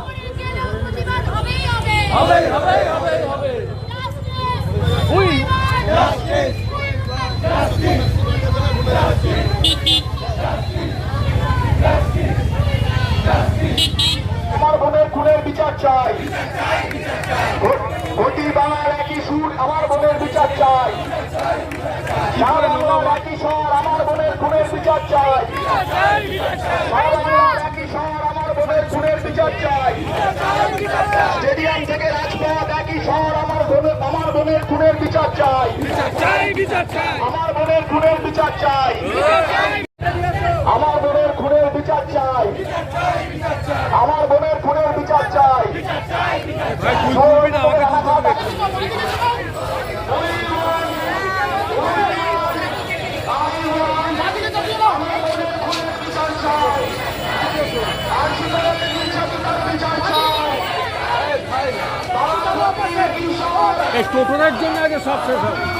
পরিচালক প্রতিবাদ হবেই হবে হবে হবে হবে। হবে উই। আমার বোনের খুনের বিচার চাই। ঘটি বাংলার একই সুর আমার বোনের বিচার চাই। আমার বোনের খুনের বিচার চাই সারা বাংলার একই স্বর আমার বোনের খুনের বিচার চাই স্টেডিয়াম থেকে রাজপথ একই স্বর আমার বোনের আমার বোনের খুনের বিচার চাই চাই বিচার চাই আমার বোনের খুনের বিচার চাই। আমার বোনের খুনের বিচার চাই। আমার বোনের খুনের বিচার চাই। টোটোদের জন্য আগে সব শেষ হবে।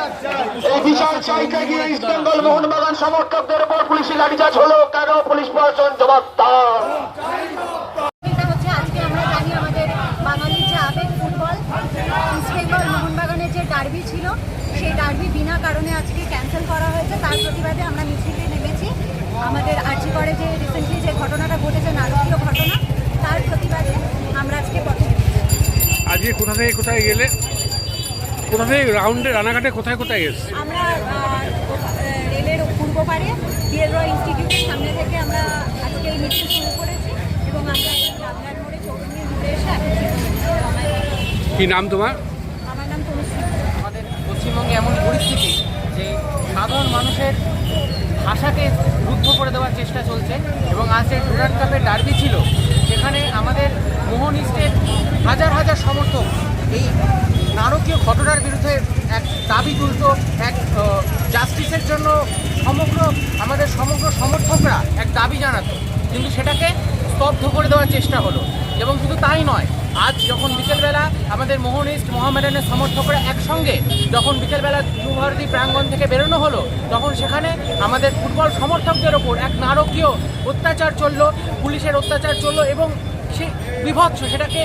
এই চাইতে গিয়ে ইস্ট মোহনবাগান সমর্থকদের উপর পুলিশি লাঠিচার্জ হলো। কেন পুলিশ প্রশাসন জবাব দাও হচ্ছে আজকে আমরা জানি আমাদের বাঙালির যে আবেগ ফুটবল ইস্টবেঙ্গল মোহনবাগানের যে ডার্বি ছিল সেই ডার্বি বিনা কারণে আজকে ক্যান্সেল করা হয়েছে। তার প্রতিবাদে আমরা মিছিলে নেমেছি। আমাদের আর্চিকরে যে রিসেন্টলি যে ঘটনাটা ঘটেছে নারকীয় ঘটনা তার প্রতিবাদে আমরা আজকে পথে আজকে কোথা থেকে কোথায় গেলে? কোথা থেকে রাউন্ডে রানাঘাটে কোথায় কোথায় এসছে? আমরা রেলের পূর্ব পারে বিএল রয় ইনস্টিটিউটের সামনে থেকে আমরা আজকে এই মিছিল শুরু করেছি এবং আমরা এই রামঘাট মোড়ে চৌরঙ্গি ঘুরে এসে কি নাম তোমার? আমার নাম তনুশ্রী। আমাদের পশ্চিমবঙ্গে এমন পরিস্থিতি যে সাধারণ মানুষের ভাষাকে রুদ্ধ করে দেওয়ার চেষ্টা চলছে এবং আজ যে ডুরান্ড কাপের ডার্বি ছিল সেখানে আমাদের মোহন ইস্টের হাজার হাজার সমর্থক এই নারকীয় ঘটনার বিরুদ্ধে এক দাবি তুলত, এক জাস্টিসের জন্য সমগ্র, আমাদের সমগ্র সমর্থকরা এক দাবি জানাতো। কিন্তু সেটাকে স্তব্ধ করে দেওয়ার চেষ্টা হলো। এবং শুধু তাই নয়, আজ যখন বিকেলবেলা আমাদের মোহন ইস্ট মোহামেডানের সমর্থকরা একসঙ্গে যখন বিকেলবেলা যুবভারতী প্রাঙ্গণ থেকে বেরোনো হলো, তখন সেখানে আমাদের ফুটবল সমর্থকদের ওপর এক নারকীয় অত্যাচার চলল, পুলিশের অত্যাচার চলল এবং সে বিভৎস, সেটাকে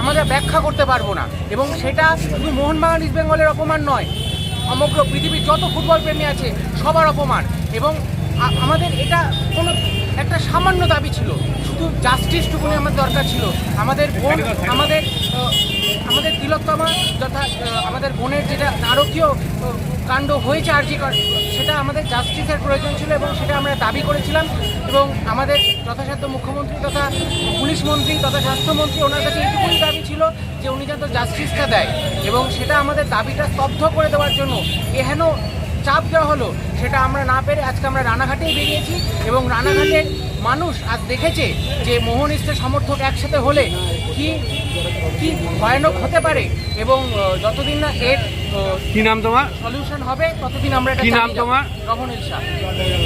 আমরা ব্যাখ্যা করতে পারব না। এবং সেটা শুধু মোহনবাগান ইস্ট বেঙ্গলের অপমান নয়, সমগ্র পৃথিবীর যত ফুটবল প্রেমী আছে, সবার অপমান। এবং আমাদের এটা কোনো একটা সামান্য দাবি ছিল, শুধু জাস্টিসটুকুনি আমাদের দরকার ছিল। আমাদের বোন, আমাদের আমাদের তিলোত্তমা যথা আমাদের বোনের যেটা নারকীয় কাণ্ড হয়েছে আর্জি সেটা আমাদের জাস্টিসের প্রয়োজন ছিল এবং সেটা আমরা দাবি করেছিলাম এবং আমাদের যথাসাধ্য মুখ্যমন্ত্রী তথা পুলিশ মন্ত্রী তথা স্বাস্থ্যমন্ত্রী ওনার কাছে এইটুকুই দাবি ছিল যে উনি যাতে জাস্টিসটা দেয় এবং সেটা আমাদের দাবিটা স্তব্ধ করে দেওয়ার জন্য এহেন চাপ দেওয়া হলো সেটা আমরা না পেরে আজকে আমরা রানাঘাটেই বেরিয়েছি এবং রানাঘাটের মানুষ আজ দেখেছে যে মোহন ইস্টের সমর্থক একসাথে হলে কি কি ভয়ানক হতে পারে এবং যতদিন না এর কি নাম তোমার? সলিউশন হবে ততদিন আমরা কি নাম তোমার? রমণীল শাহ